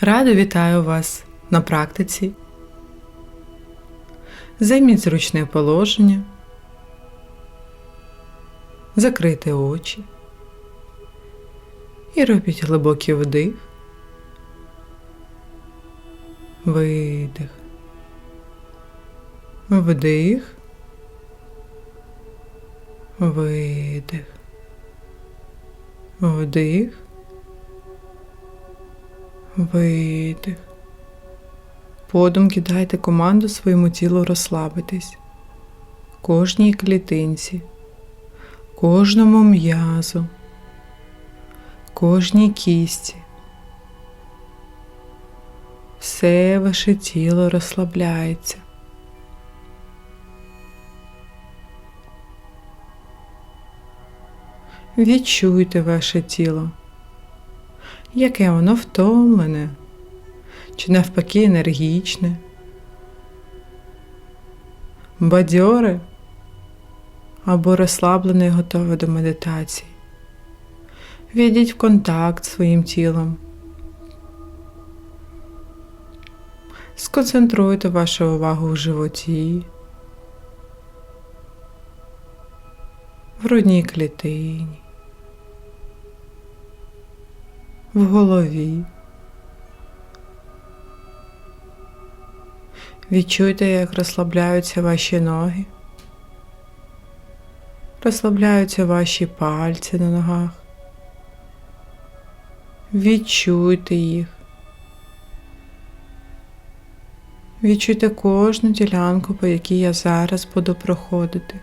Радо вітаю вас на практиці. Займіть зручне положення, закрийте очі. І робіть глибокий вдих, видих, вдих, видих, вдих. Видих. Подумки дайте команду своєму тілу розслабитись. Кожній клітинці, кожному м'язу, кожній кісті. Все ваше тіло розслабляється. Відчуйте ваше тіло яке воно втомлене, чи навпаки енергічне, бадьоре або розслаблене і готове до медитації. Війдіть в контакт з своїм тілом. Сконцентруйте вашу увагу в животі, в грудній клітині. В голові. Відчуйте, як розслабляються ваші ноги, розслабляються ваші пальці на ногах. Відчуйте їх. Відчуйте кожну ділянку, по якій я зараз буду проходити.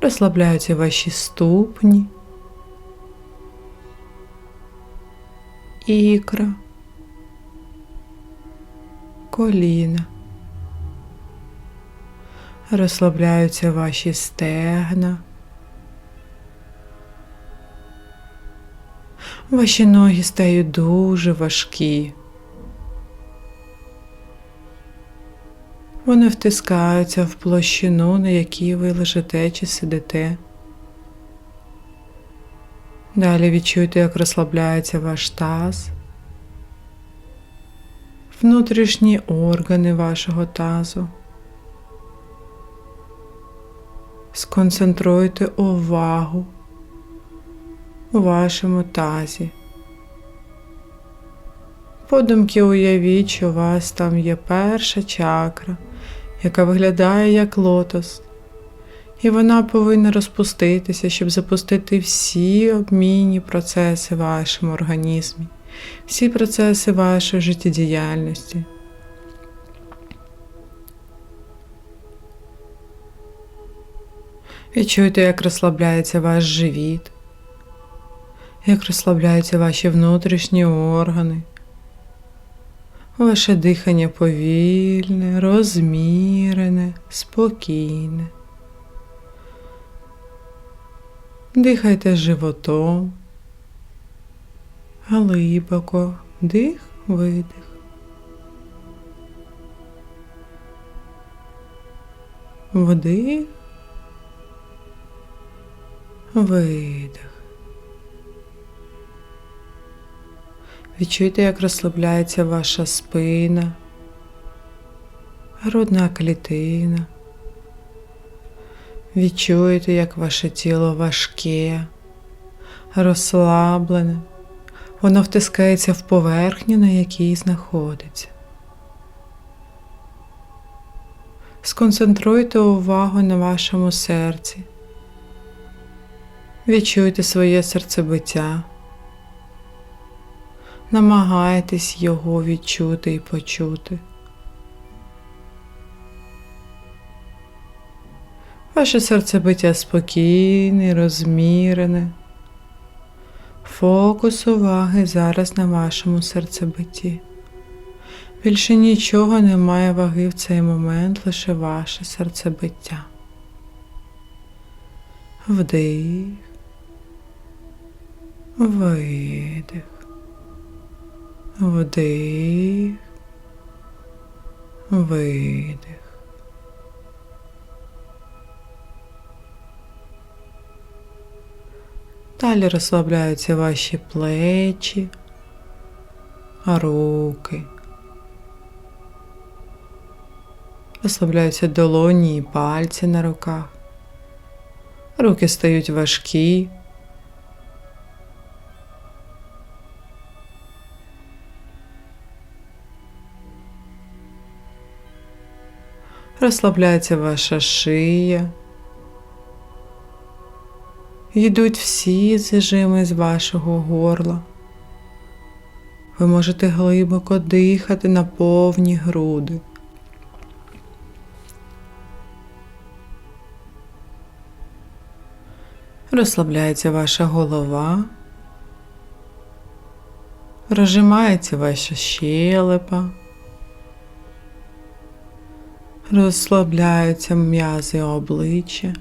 Розслабляються ваші ступні. Ікра, коліна. Розслабляються ваші стегна. Ваші ноги стають дуже важкі. Вони втискаються в площину, на якій ви лежите чи сидите. Далі відчуйте, як розслабляється ваш таз, внутрішні органи вашого тазу. Сконцентруйте увагу у вашому тазі. Подумки уявіть, що у вас там є перша чакра, яка виглядає як лотос і вона повинна розпуститися, щоб запустити всі обмінні процеси в вашому організмі, всі процеси вашої життєдіяльності. Відчуйте, як розслабляється ваш живіт, як розслабляються ваші внутрішні органи, ваше дихання повільне, розмірене, спокійне. Дихайте животом, глибоко, дих, видих. Вдих, видих. Відчуйте, як розслабляється ваша спина, грудна клітина. Відчуєте, як ваше тіло важке, розслаблене, воно втискається в поверхню, на якій знаходиться. Сконцентруйте увагу на вашому серці. Відчуйте своє серцебиття. Намагайтесь його відчути і почути. Ваше серцебиття спокійне, розмірене. Фокус уваги зараз на вашому серцебитті. Більше нічого не має ваги в цей момент, лише ваше серцебиття. Вдих, видих, вдих, видих. Далі розслабляються ваші плечі, руки. Розслабляються долоні і пальці на руках. Руки стають важкі. Розслабляється ваша шия. Йдуть всі зажими з вашого горла. Ви можете глибоко дихати на повні груди. Розслабляється ваша голова, розжимається ваша щелепа, розслабляються м'язи обличчя,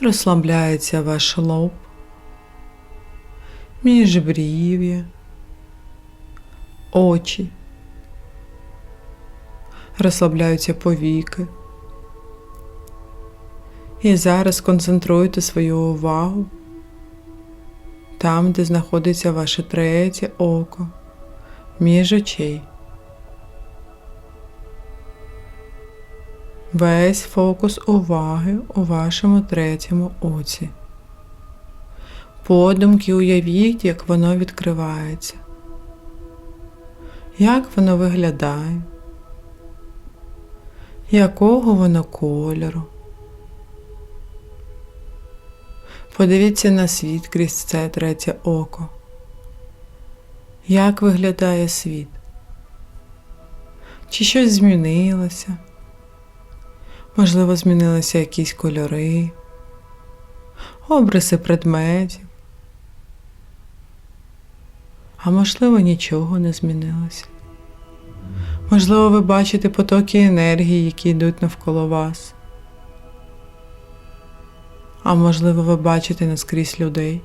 розслабляється ваш лоб, міжбрів'я, очі, розслабляються повіки. І зараз концентруйте свою увагу там, де знаходиться ваше третє око, між очей. Весь фокус уваги у вашому третьому оці. Подумки уявіть, як воно відкривається, як воно виглядає, якого воно кольору. Подивіться на світ крізь це третє око. Як виглядає світ? Чи щось змінилося? Можливо, змінилися якісь кольори, обриси предметів. А можливо, нічого не змінилося. Можливо, ви бачите потоки енергії, які йдуть навколо вас. А можливо, ви бачите наскрізь людей.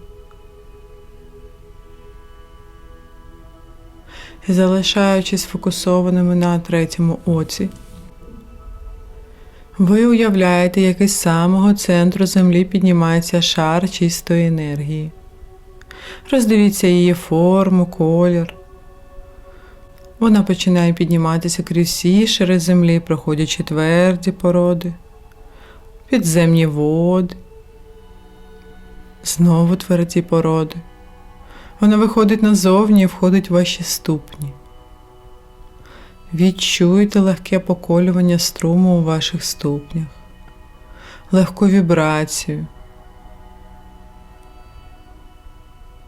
І залишаючись фокусованими на третьому оці, ви уявляєте, як із самого центру землі піднімається шар чистої енергії. Роздивіться її форму, колір. Вона починає підніматися крізь всі шари землі, проходячи тверді породи, підземні води, Знову тверді породи. Вона виходить назовні і входить в ваші ступні. Відчуйте легке поколювання струму у ваших ступнях, легку вібрацію.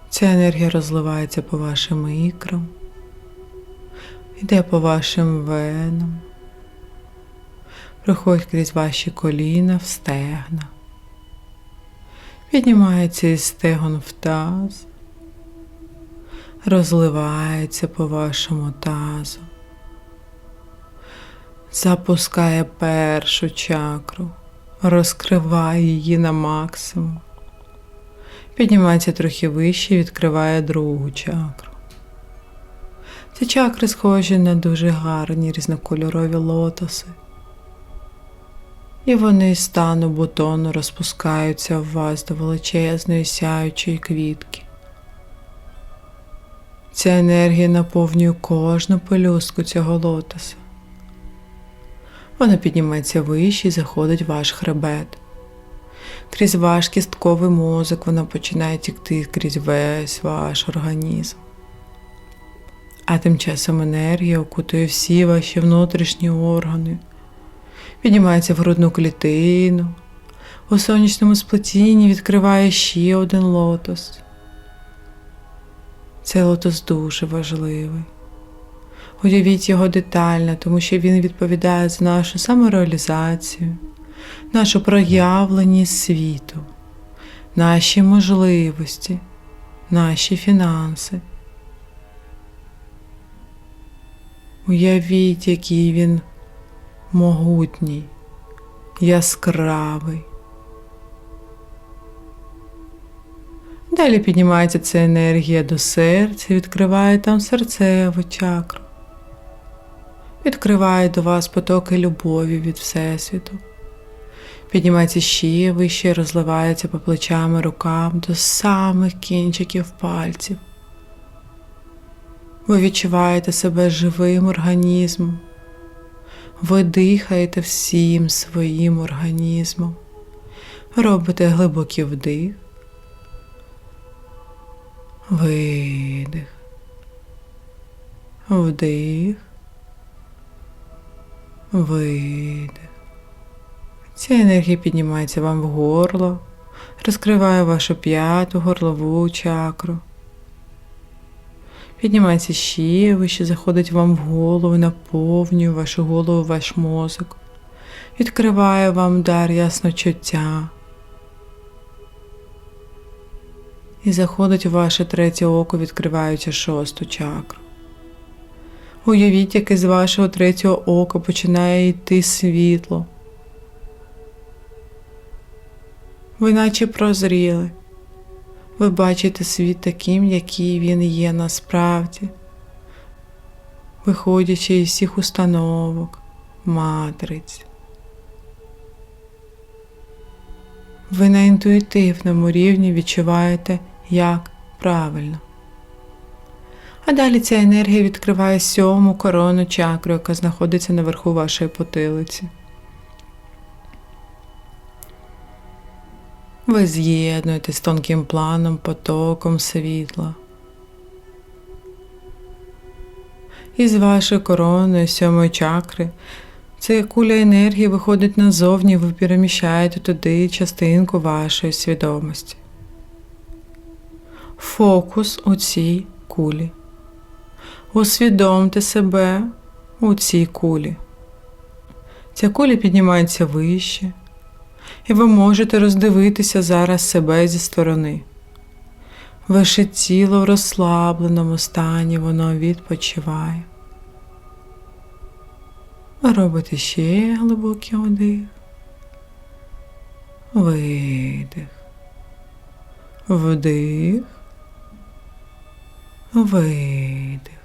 Ця енергія розливається по вашим ікрам, йде по вашим венам, проходить крізь ваші коліна в стегна. Піднімається із стегон в таз, розливається по вашому тазу, запускає першу чакру, розкриває її на максимум, піднімається трохи вище і відкриває другу чакру. Ці чакри схожі на дуже гарні різнокольорові лотоси і вони з стану бутону розпускаються в вас до величезної сяючої квітки. Ця енергія наповнює кожну пелюстку цього лотоса. Вона підніметься вище і заходить в ваш хребет. Крізь ваш кістковий мозок вона починає тікти крізь весь ваш організм. А тим часом енергія окутує всі ваші внутрішні органи піднімається в грудну клітину. У сонячному сплетінні відкриває ще один лотос. Цей лотос дуже важливий. Уявіть його детально, тому що він відповідає за нашу самореалізацію, нашу проявленість світу, наші можливості, наші фінанси. Уявіть, який він могутній, яскравий. Далі піднімається ця енергія до серця, відкриває там серцеву чакру. Відкриває до вас потоки любові від Всесвіту. Піднімається ще вище, розливається по плечам і рукам до самих кінчиків пальців. Ви відчуваєте себе живим організмом. Ви дихаєте всім своїм організмом. Робите глибокий вдих, видих, вдих, видих. Ця енергія піднімається вам в горло, розкриває вашу п'яту горлову чакру. Піднімається ще вище, заходить вам в голову, наповнює вашу голову, ваш мозок. Відкриває вам дар ясночуття. І заходить у ваше третє око, відкриваючи шосту чакру. Уявіть, як із вашого третього ока починає йти світло. Ви наче прозріли. Ви бачите світ таким, який він є насправді, виходячи із всіх установок, матриць. Ви на інтуїтивному рівні відчуваєте, як правильно. А далі ця енергія відкриває сьому корону чакру, яка знаходиться наверху вашої потилиці. Ви з'єднуєтесь з тонким планом, потоком світла. І з вашої корони, сьомої чакри, ця куля енергії виходить назовні, ви переміщаєте туди частинку вашої свідомості. Фокус у цій кулі. Усвідомте себе у цій кулі. Ця куля піднімається вище і ви можете роздивитися зараз себе зі сторони. Ваше тіло в розслабленому стані, воно відпочиває. Робите ще глибокий вдих, видих, вдих, видих.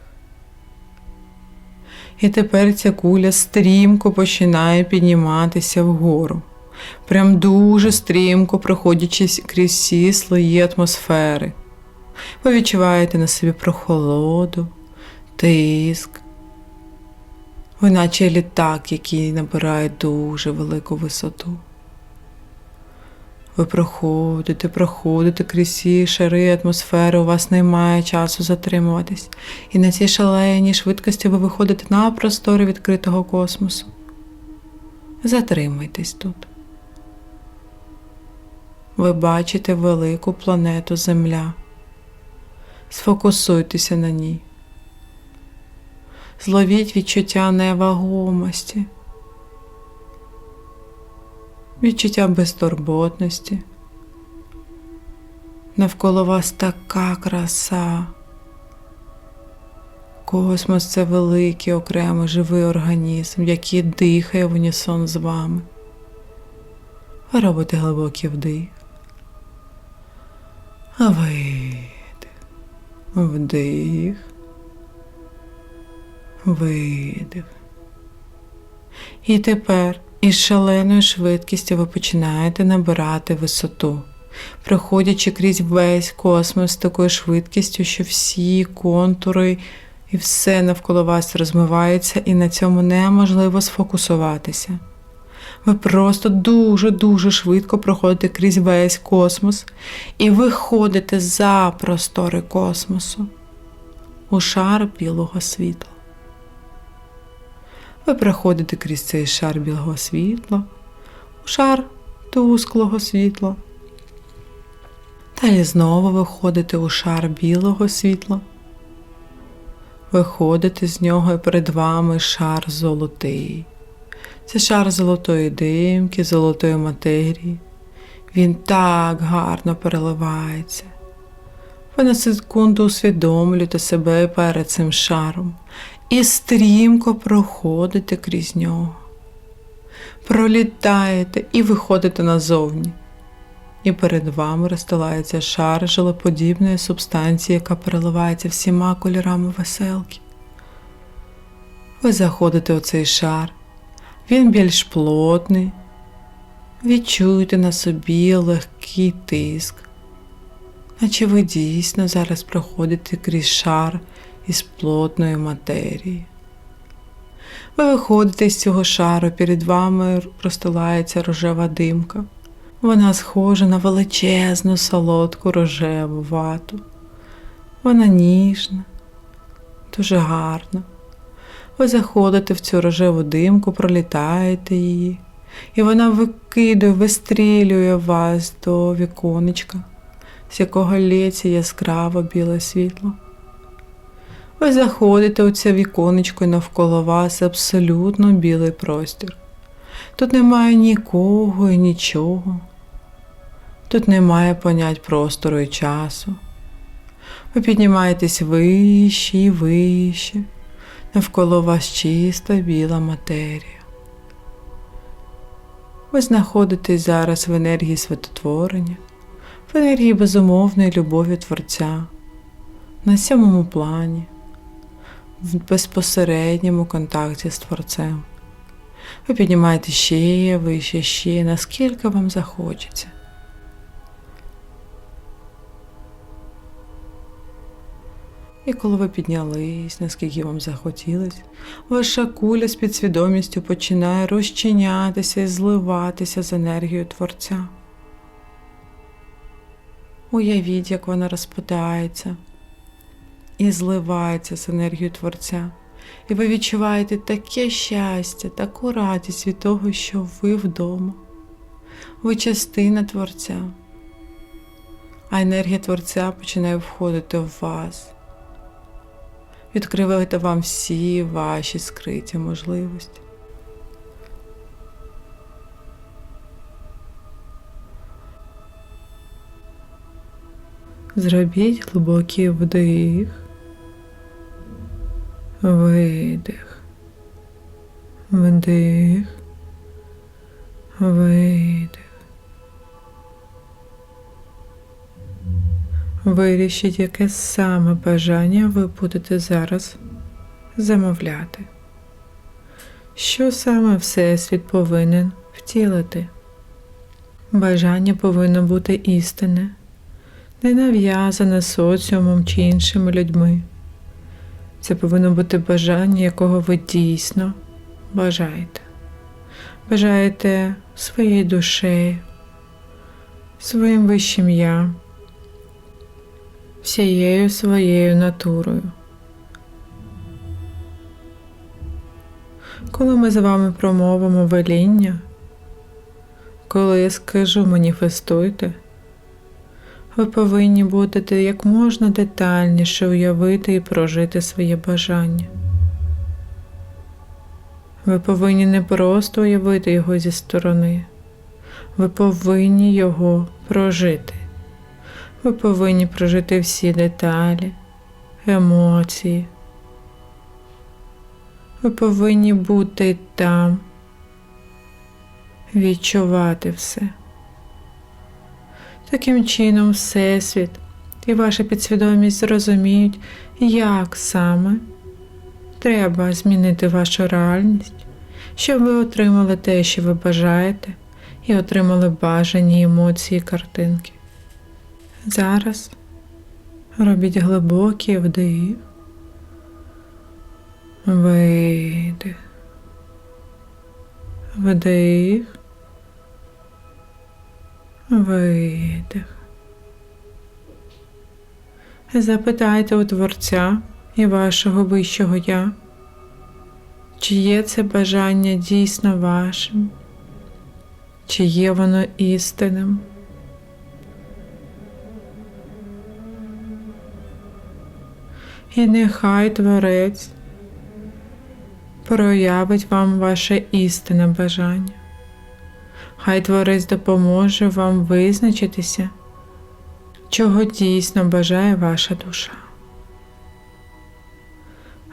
І тепер ця куля стрімко починає підніматися вгору прям дуже стрімко проходячи крізь всі слої атмосфери. Ви відчуваєте на собі прохолоду, тиск, ви наче літак, який набирає дуже велику висоту. Ви проходите, проходите крізь всі шари атмосфери, у вас немає часу затримуватись. І на цій шаленій швидкості ви виходите на простори відкритого космосу. Затримуйтесь тут ви бачите велику планету Земля. Сфокусуйтеся на ній. Зловіть відчуття невагомості, відчуття безтурботності. Навколо вас така краса. Космос це великий окремий живий організм, який дихає в унісон з вами. Ви робите глибокий вдих. Видих, вдих, видих. І тепер із шаленою швидкістю ви починаєте набирати висоту, проходячи крізь весь космос з такою швидкістю, що всі контури і все навколо вас розмиваються, і на цьому неможливо сфокусуватися. Ви просто дуже-дуже швидко проходите крізь весь космос і виходите за простори космосу у шар білого світла. Ви проходите крізь цей шар білого світла, у шар тусклого світла. Далі знову виходите у шар білого світла. Виходите з нього і перед вами шар золотий. Це шар золотої димки, золотої матерії. Він так гарно переливається. Ви на секунду усвідомлюєте себе перед цим шаром і стрімко проходите крізь нього. Пролітаєте і виходите назовні. І перед вами розстилається шар жилоподібної субстанції, яка переливається всіма кольорами веселки. Ви заходите у цей шар він більш плотний. Відчуйте на собі легкий тиск, наче ви дійсно зараз проходите крізь шар із плотної матерії. Ви виходите з цього шару, перед вами розстилається рожева димка. Вона схожа на величезну солодку рожеву вату. Вона ніжна, дуже гарна. Ви заходите в цю рожеву димку, пролітаєте її, і вона викидує, вистрілює вас до віконечка, з якого лється яскраво біле світло. Ви заходите у це віконечко і навколо вас абсолютно білий простір. Тут немає нікого і нічого. Тут немає понять простору і часу. Ви піднімаєтесь вище і вище. Навколо вас чиста біла матерія. Ви знаходитесь зараз в енергії святотворення, в енергії безумовної любові Творця, на сьомому плані, в безпосередньому контакті з Творцем. Ви піднімаєте ще вище, ще, наскільки вам захочеться. І коли ви піднялись, наскільки вам захотілось, ваша куля з підсвідомістю починає розчинятися і зливатися з енергією Творця. Уявіть, як вона розпадається і зливається з енергією Творця. І ви відчуваєте таке щастя, таку радість від того, що ви вдома. Ви частина Творця, а енергія Творця починає входити в вас відкривайте вам всі ваші скриті можливості. Зробіть глибокий вдих, видих, вдих, видих. Вирішіть, яке саме бажання ви будете зараз замовляти. Що саме Всесвіт повинен втілити? Бажання повинно бути істинне, не нав'язане соціумом чи іншими людьми. Це повинно бути бажання, якого ви дійсно бажаєте. Бажаєте своєю душею, своїм вищим я всією своєю натурою. Коли ми з вами промовимо веління, коли я скажу маніфестуйте, ви повинні будете як можна детальніше уявити і прожити своє бажання. Ви повинні не просто уявити його зі сторони, ви повинні його прожити. Ви повинні прожити всі деталі, емоції. Ви повинні бути там, відчувати все. Таким чином, Всесвіт і ваша підсвідомість зрозуміють, як саме треба змінити вашу реальність, щоб ви отримали те, що ви бажаєте, і отримали бажані емоції картинки. Зараз робіть глибокий вдих, видих, вдих, видих. Запитайте у Творця і вашого вищого Я, чи є це бажання дійсно вашим, чи є воно істинним. І нехай Творець проявить вам ваше істинне бажання. Хай Творець допоможе вам визначитися, чого дійсно бажає ваша душа.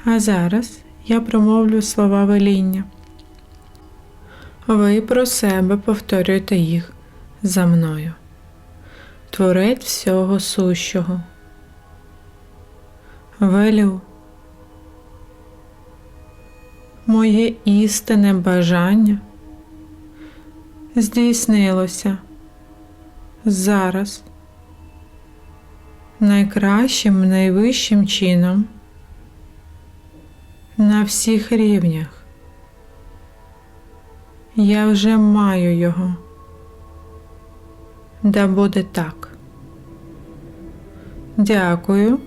А зараз я промовлю слова веління. Ви про себе повторюєте їх за мною. Творець всього сущого велю. Моє істинне бажання здійснилося зараз найкращим, найвищим чином на всіх рівнях. Я вже маю його. Да буде так. Дякую.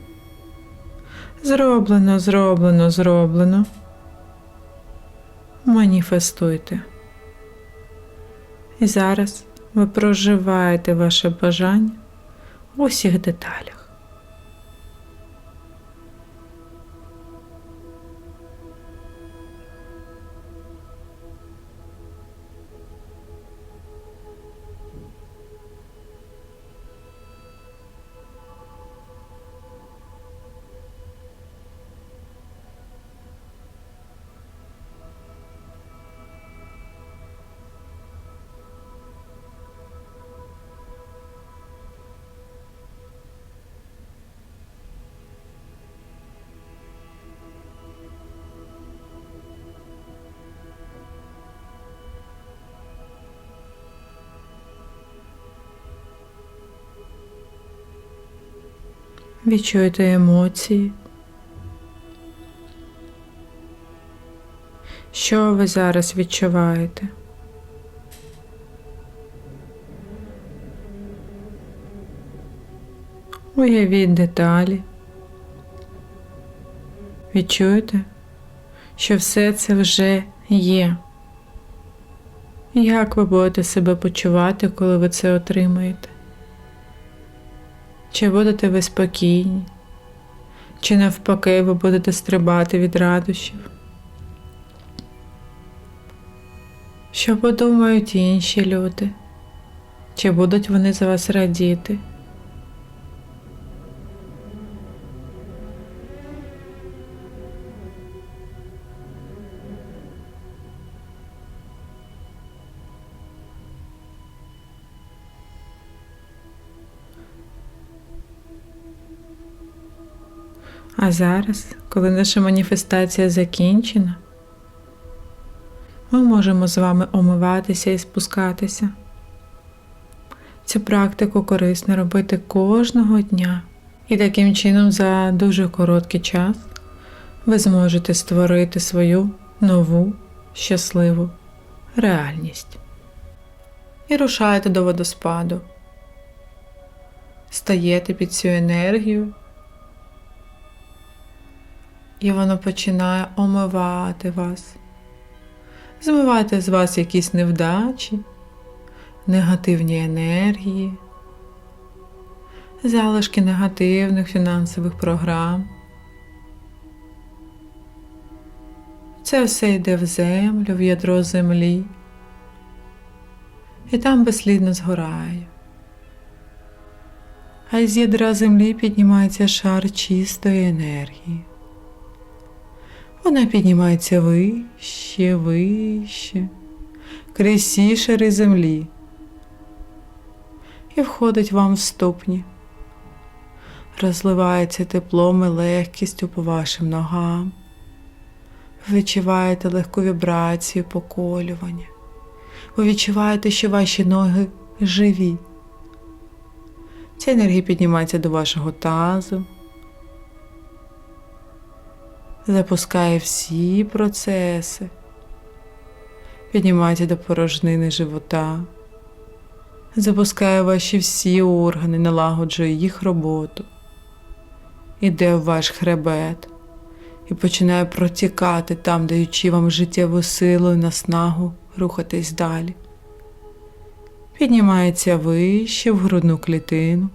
Зроблено, зроблено, зроблено. Маніфестуйте. І зараз ви проживаєте ваше бажання у всіх деталях. Відчуйте емоції. Що ви зараз відчуваєте? Уявіть деталі. Відчуєте, що все це вже є. Як ви будете себе почувати, коли ви це отримаєте? Чи будете ви спокійні, чи навпаки ви будете стрибати від радощів? Що подумають інші люди? Чи будуть вони за вас радіти? А зараз, коли наша маніфестація закінчена, ми можемо з вами омиватися і спускатися. Цю практику корисно робити кожного дня, і таким чином за дуже короткий час ви зможете створити свою нову щасливу реальність. І рушаєте до водоспаду. Стаєте під цю енергію і воно починає омивати вас, змивати з вас якісь невдачі, негативні енергії, залишки негативних фінансових програм. Це все йде в землю, в ядро землі, і там безслідно згорає. А з ядра землі піднімається шар чистої енергії. Вона піднімається вище, вище, крізь всі шари землі і входить вам в ступні, розливається теплом і легкістю по вашим ногам. Відчуваєте легку вібрацію поколювання. Ви відчуваєте, що ваші ноги живі. Ця енергія піднімається до вашого тазу запускає всі процеси, піднімається до порожнини живота, запускає ваші всі органи, налагоджує їх роботу, іде в ваш хребет і починає протікати там, даючи вам життєву силу і наснагу рухатись далі. Піднімається вище в грудну клітину.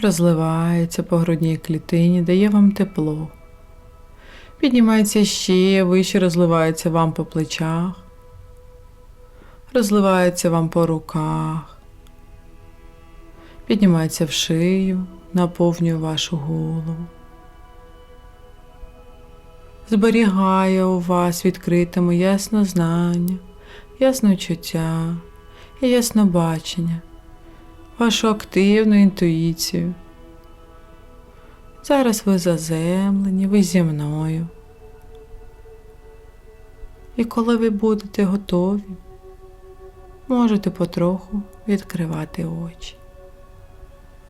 Розливається по грудній клітині, дає вам тепло. Піднімається ще вище, розливається вам по плечах, розливається вам по руках, піднімається в шию, наповнює вашу голову. Зберігає у вас відкритому яснознання, ясночуття і яснобачення вашу активну інтуїцію. Зараз ви заземлені, ви зі мною. І коли ви будете готові, можете потроху відкривати очі.